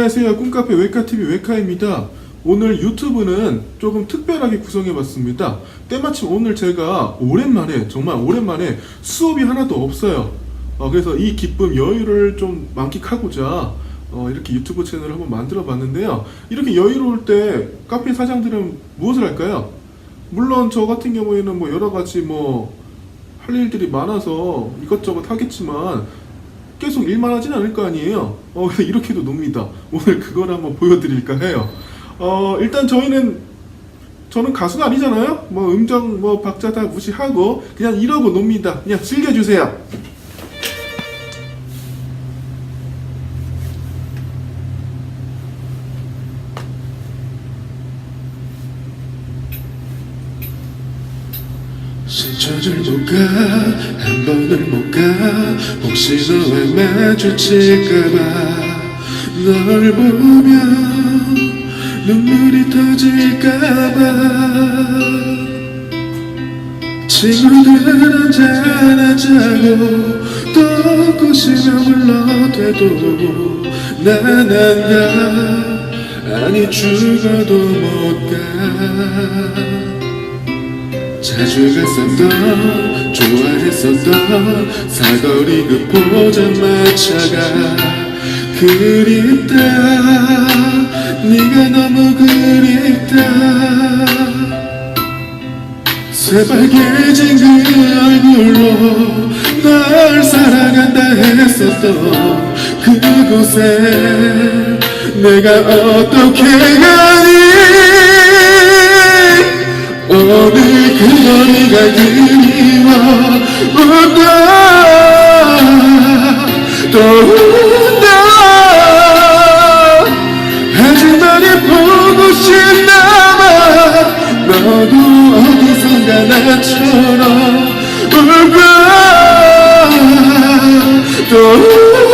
웹카페 웹카TV 웹카입니다. 오늘 유튜브는 조금 특별하게 구성해봤습니다. 때마침 오늘 제가 오랜만에, 정말 오랜만에 수업이 하나도 없어요. 어, 그래서 이 기쁨, 여유를 좀 만끽하고자 어, 이렇게 유튜브 채널을 한번 만들어 봤는데요. 이렇게 여유로울 때 카페 사장들은 무엇을 할까요? 물론 저 같은 경우에는 뭐 여러 가지 뭐 할 일들이 많아서 이것저것 하겠지만 계속 일만 하진 않을 거 아니에요. 어, 이렇게도 놉니다. 오늘 그걸 한번 보여드릴까 해요. 어, 일단 저희는 저는 가수가 아니잖아요. 뭐 음정 뭐 박자 다 무시하고 그냥 이러고 놉니다. 그냥 즐겨주세요. 번을 못가 혹시 너와 마주칠까봐 널 보면 눈물이 터질까봐. 친구들 한잔하자고 또 꼬시며 불러대도 난 안가 아니 죽어도 못가 자주 갔었던 좋아했었던 사거리 그 포장마차가 그립다. 네가 너무 그립다. 새빨개진 그 얼굴로 널 사랑한다 했었던 그곳에 내가 어떻게 가니 오늘 그 거리가 그리워 온다 또 온다. 하지만 보고 싶나봐. 너도 어디선가 나처럼 울까 또